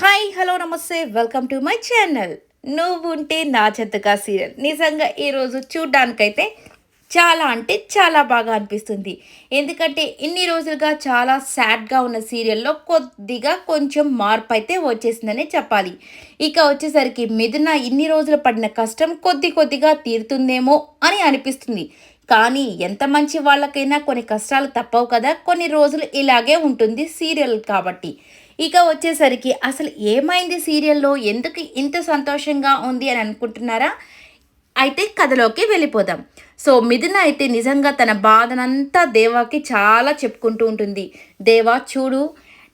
Hi hello నమస్తే welcome to my channel. నువ్వు ఉంటే నా చెత్తగా సీరియల్. నిజంగా ఈరోజు చూడ్డానికైతే చాలా అంటే చాలా బాగా అనిపిస్తుంది. ఎందుకంటే ఇన్ని రోజులుగా చాలా సాడ్గా ఉన్న సీరియల్లో కొద్దిగా కొంచెం మార్పు అయితే వచ్చేసిందనే చెప్పాలి. ఇక వచ్చేసరికి మిథున ఇన్ని రోజులు పడిన కష్టం కొద్ది కొద్దిగా తీరుతుందేమో అని అనిపిస్తుంది. కానీ ఎంత మంచి వాళ్ళకైనా కొన్ని కష్టాలు తప్పవు కదా. కొన్ని రోజులు ఇలాగే ఉంటుంది సీరియల్ కాబట్టి. ఇక వచ్చేసరికి అసలు ఏమైంది సీరియల్లో? ఎందుకు ఇంత సంతోషంగా ఉంది అని అనుకుంటున్నారా? అయితే కథలోకి వెళ్ళిపోదాం. సో మిథున అయితే నిజంగా తన బాధనంతా దేవాకి చాలా చెప్పుకుంటూ ఉంటుంది. దేవా చూడు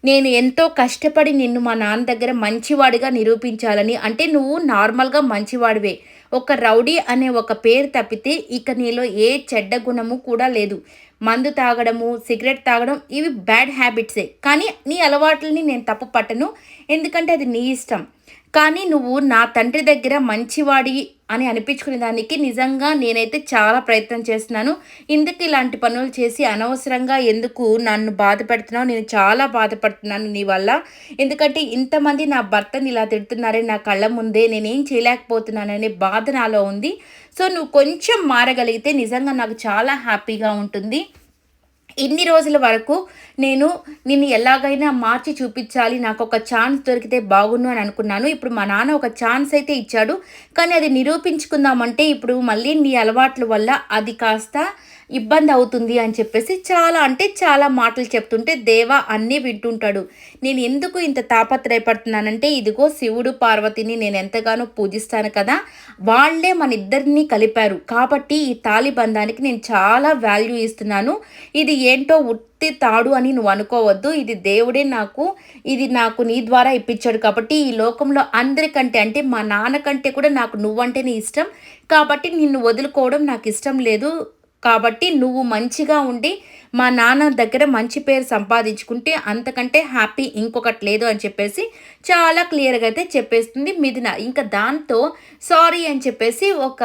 నేను ఎంతో కష్టపడి నిన్ను మా నాన్న దగ్గర మంచివాడిగా నిరూపించాలని అంటే నువ్వు నార్మల్గా మంచివాడివే. ఒక రౌడీ అనే ఒక పేరు తప్పితే ఇక నీలో ఏ చెడ్డ గుణము కూడా లేదు. మందు తాగడము సిగరెట్ తాగడం ఇవి బ్యాడ్ హ్యాబిట్సే. కానీ నీ అలవాట్లని నేను తప్పు పట్టను. ఎందుకంటే అది నీ ఇష్టం. కానీ నువ్వు నా తండ్రి దగ్గర మంచివాడి అని అనిపించుకునే దానికి నిజంగా నేనైతే చాలా ప్రయత్నం చేస్తున్నాను. ఇందుకు ఇలాంటి పనులు చేసి అనవసరంగా ఎందుకు నన్ను బాధ పెడుతున్నావు? నేను చాలా బాధపడుతున్నాను నీ వల్ల. ఎందుకంటే ఇంతమంది నా భర్తని ఇలా తిడుతున్నారే నా కళ్ళ ముందే నేనేం చేయలేకపోతున్నాననే బాధ నాలో ఉంది. సో నువ్వు కొంచెం మారగలిగితే నిజంగా నాకు చాలా హ్యాపీగా ఉంటుంది. ఇన్ని రోజుల వరకు నేను నిన్ను ఎలాగైనా మార్చి చూపించాలి నాకు ఒక ఛాన్స్ దొరికితే బాగుండు అని అనుకున్నాను. ఇప్పుడు మా నాన్న ఒక ఛాన్స్ అయితే ఇచ్చాడు. కానీ అది నిరూపించుకుందామంటే ఇప్పుడు మళ్ళీ నీ అలవాట్ల వల్ల అది కాస్త ఇబ్బంది అవుతుంది అని చెప్పేసి చాలా అంటే చాలా మాటలు చెప్తుంటే దేవా అన్నీ వింటుంటాడు. నేను ఎందుకు ఇంత తాపత్రయపడుతున్నానంటే ఇదిగో శివుడు పార్వతిని నేను ఎంతగానో పూజిస్తాను కదా వాళ్ళే మన ఇద్దరిని కలిపారు. కాబట్టి ఈ తాలిబంధానికి నేను చాలా వాల్యూ ఇస్తున్నాను. ఇది ఏంటో ఉత్తి తాడు అని నువ్వు అనుకోవద్దు. ఇది దేవుడే నాకు ఇది నాకు నీ ద్వారా ఇప్పించాడు కాబట్టి ఈ లోకంలో అందరికంటే అంటే మా నాన్న కంటే కూడా నాకు నువ్వంటేనే ఇష్టం. కాబట్టి నిన్ను వదులుకోవడం నాకు ఇష్టం లేదు. కాబట్టి నువ్వు మంచిగా ఉండి మా నాన్న దగ్గర మంచి పేరు సంపాదించుకుంటే అంతకంటే హ్యాపీ ఇంకొకటి లేదు అని చెప్పేసి చాలా క్లియర్గా అయితే చెప్పేస్తుంది మిథున. ఇంకా దాంతో సారీ అని చెప్పేసి ఒక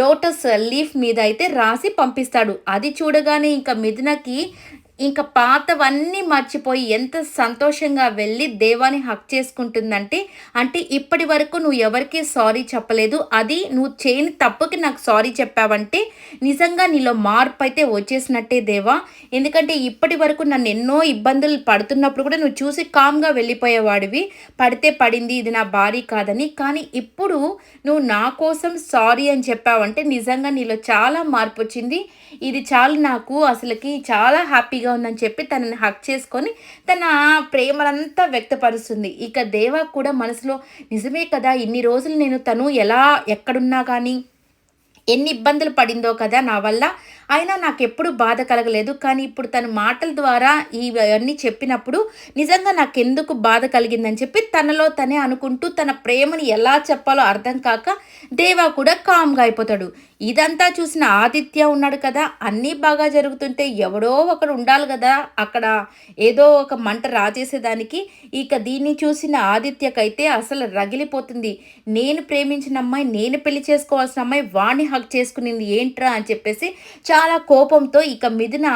లోటస్ లీఫ్ మీద అయితే రాసి పంపిస్తాడు. అది చూడగానే ఇంకా మిథునకి ఇంకా పాతవన్నీ మర్చిపోయి ఎంత సంతోషంగా వెళ్ళి దేవాన్ని హక్ చేసుకుంటుందంటే అంటే ఇప్పటి వరకు నువ్వు ఎవరికీ సారీ చెప్పలేదు. అది నువ్వు చేయని తప్పుకి నాకు సారీ చెప్పావంటే నిజంగా నీలో మార్పు అయితే వచ్చేసినట్టే దేవా. ఎందుకంటే ఇప్పటి వరకు నన్ను ఎన్నో ఇబ్బందులు పడుతున్నప్పుడు కూడా నువ్వు చూసి కామ్గా వెళ్ళిపోయేవాడివి. పడితే పడింది ఇది నా భారీ కాదని. కానీ ఇప్పుడు నువ్వు నా కోసం సారీ అని చెప్పావంటే నిజంగా నీలో చాలా మార్పు వచ్చింది. ఇది చాలు నాకు అసలుకి చాలా హ్యాపీగా ఉందని చెప్పి తనని హక్ చేసుకొని తన ప్రేమలంతా వ్యక్తపరుస్తుంది. ఇక దేవా కూడా మనసులో నిజమే కదా ఇన్ని రోజులు నేను తను ఎలా ఎక్కడున్నా కానీ ఎన్ని ఇబ్బందులు పడిందో కదా నా వల్ల. అయినా నాకు ఎప్పుడు బాధ కలగలేదు. కానీ ఇప్పుడు తన మాటల ద్వారా ఇవన్నీ చెప్పినప్పుడు నిజంగా నాకు ఎందుకు బాధ కలిగిందని చెప్పి తనలో తనే అనుకుంటూ తన ప్రేమని ఎలా చెప్పాలో అర్థం కాక దేవా కూడా కామ్గా అయిపోతాడు. ఇదంతా చూసిన ఆదిత్య ఉన్నాడు కదా. అన్నీ బాగా జరుగుతుంటే ఎవడో ఒకడు ఉండాలి కదా. అక్కడ ఏదో ఒక మంట రాజేసేదానికి ఇక దీన్ని చూసిన ఆదిత్యకైతే అసలు రగిలిపోతుంది. నేను ప్రేమించిన అమ్మాయి నేను పెళ్ళి చేసుకోవాల్సిన అమ్మాయి వాణ్ణి హక్ చేసుకునింది ఏంట్రా అని చెప్పేసి చాలా కోపంతో ఇక మిథున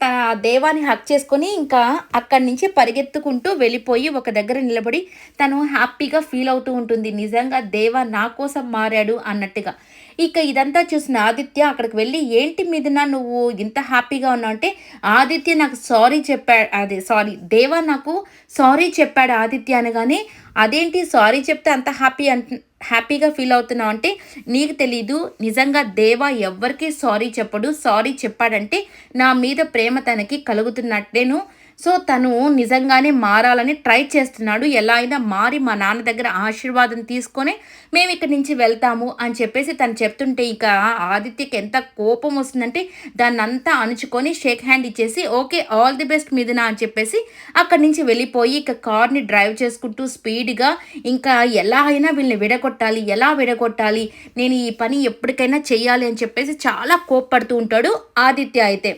తన దేవాన్ని హక్ చేసుకొని ఇంకా అక్కడి నుంచి పరిగెత్తుకుంటూ వెళ్ళిపోయి ఒక దగ్గర నిలబడి తను హ్యాపీగా ఫీల్ అవుతూ ఉంటుంది. నిజంగా దేవా నా కోసం మారాడు అన్నట్టుగా. ఇక ఇదంతా చూసిన ఆదిత్య అక్కడికి వెళ్ళి ఏంటి మీదన నువ్వు ఇంత హ్యాపీగా ఉన్నావు? అంటే ఆదిత్య నాకు సారీ చెప్పాడు అదే సారీ దేవా నాకు సారీ చెప్పాడు ఆదిత్య అనగానే అదేంటి సారీ చెప్తే అంత హ్యాపీ అంట హ్యాపీగా ఫీల్ అవుతున్నావు అంటే నీకు తెలీదు నిజంగా దేవా ఎవ్వరికీ సారీ చెప్పడు. సారీ చెప్పాడంటే నా మీద ప్రేమ తనకి కలుగుతున్నట్టేను సో తను నిజంగానే మారాలని ట్రై చేస్తున్నాడు. ఎలా అయినా మారి మా నాన్న దగ్గర ఆశీర్వాదం తీసుకొని మేము ఇక్కడి నుంచి వెళ్తాము అని చెప్పేసి తను చెప్తుంటే ఇక ఆదిత్యకి ఎంత కోపం వస్తుందంటే దాన్ని అంతా అణుచుకొని షేక్ హ్యాండ్ ఇచ్చేసి ఓకే ఆల్ ది బెస్ట్ మీదనా అని చెప్పేసి అక్కడి నుంచి వెళ్ళిపోయి ఇక కార్ని డ్రైవ్ చేసుకుంటూ స్పీడ్గా ఇంకా ఎలా అయినా వీళ్ళని విడగొట్టాలి ఎలా విడగొట్టాలి నేను ఈ పని ఎప్పటికైనా చెయ్యాలి అని చెప్పేసి చాలా కోప్పడుతూ ఉంటాడు ఆదిత్య అయితే.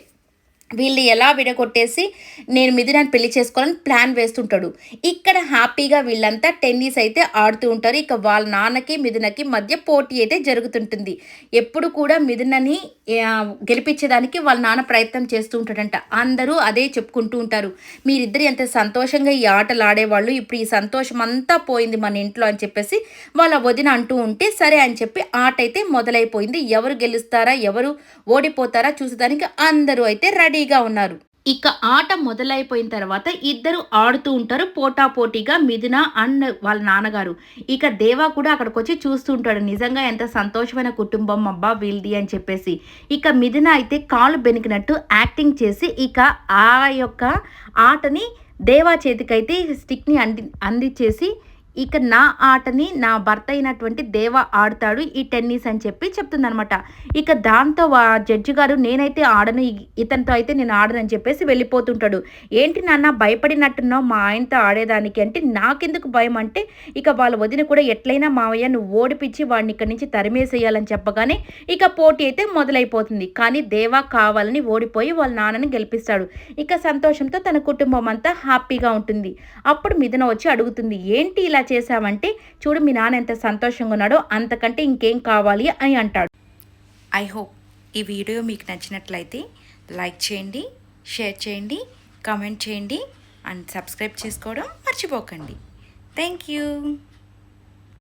వీళ్ళు ఎలా విడగొట్టేసి నేను మిథునాన్ని పెళ్ళి చేసుకోవాలని ప్లాన్ వేస్తుంటాడు. ఇక్కడ హ్యాపీగా వీళ్ళంతా టెన్నిస్ అయితే ఆడుతూ ఉంటారు. ఇక వాళ్ళ నాన్నకి మిథునకి మధ్య పోటీ అయితే జరుగుతుంటుంది. ఎప్పుడు కూడా మిథునని గెలిపించేదానికి వాళ్ళ నాన్న ప్రయత్నం చేస్తూ ఉంటాడంట. అందరూ అదే చెప్పుకుంటూ ఉంటారు. మీరిద్దరు ఎంత సంతోషంగా ఈ ఆటలు ఆడేవాళ్ళు. ఇప్పుడు ఈ సంతోషం అంతా పోయింది మన ఇంట్లో అని చెప్పేసి వాళ్ళ వదిన అంటూ ఉంటే సరే అని చెప్పి ఆట అయితే మొదలైపోయింది. ఎవరు గెలుస్తారా ఎవరు ఓడిపోతారా చూసేదానికి అందరూ అయితే రెడీ రెడీగా ఉన్నారు. ఇక ఆట మొదలైపోయిన తర్వాత ఇద్దరు ఆడుతూ ఉంటారు. పోటా పోటీగా మిథున అండ్ వాళ్ళ నాన్నగారు. ఇక దేవా కూడా అక్కడికి వచ్చి చూస్తూ ఉంటాడు. నిజంగా ఎంత సంతోషమైన కుటుంబం అబ్బా వీళ్ళది అని చెప్పేసి. ఇక మిథున అయితే కాలు బెనికినట్టు యాక్టింగ్ చేసి ఇక ఆ యొక్క ఆటని దేవా చేతికైతే స్టిక్ని అంది అందించేసి ఇక నా ఆటని నా భర్త అయినటువంటి దేవ ఆడతాడు ఈ టెన్నిస్ అని చెప్పి చెప్తుందనమాట ఇక దాంతో జడ్జి గారు నేనైతే ఆడను ఇతనితో అయితే నేను ఆడనని చెప్పేసి వెళ్ళిపోతుంటాడు. ఏంటి నాన్న భయపడినట్టున్నావు మా ఆయనతో ఆడేదానికి అంటే నాకెందుకు భయం అంటే ఇక వాళ్ళ వదిన కూడా ఎట్లయినా మావయ్య నువ్వు ఓడిపించి వాడిని ఇక్కడి నుంచి తరిమేసేయాలని చెప్పగానే ఇక పోటీ అయితే మొదలైపోతుంది. కానీ దేవా కావాలని ఓడిపోయి వాళ్ళ నాన్నని గెలిపిస్తాడు. ఇక సంతోషంతో తన కుటుంబం అంతా హ్యాపీగా ఉంటుంది. అప్పుడు మిథున వచ్చి అడుగుతుంది ఏంటి ఇలా ఇలా చేశావంటే చూడు మీ నాన్న ఎంత సంతోషంగా ఉన్నాడో అంతకంటే ఇంకేం కావాలి అని అంటాడు. ఐ హోప్ ఈ వీడియో మీకు నచ్చినట్లయితే లైక్ చేయండి షేర్ చేయండి కామెంట్ చేయండి అండ్ సబ్స్క్రైబ్ చేసుకోవడం మర్చిపోకండి. Thank you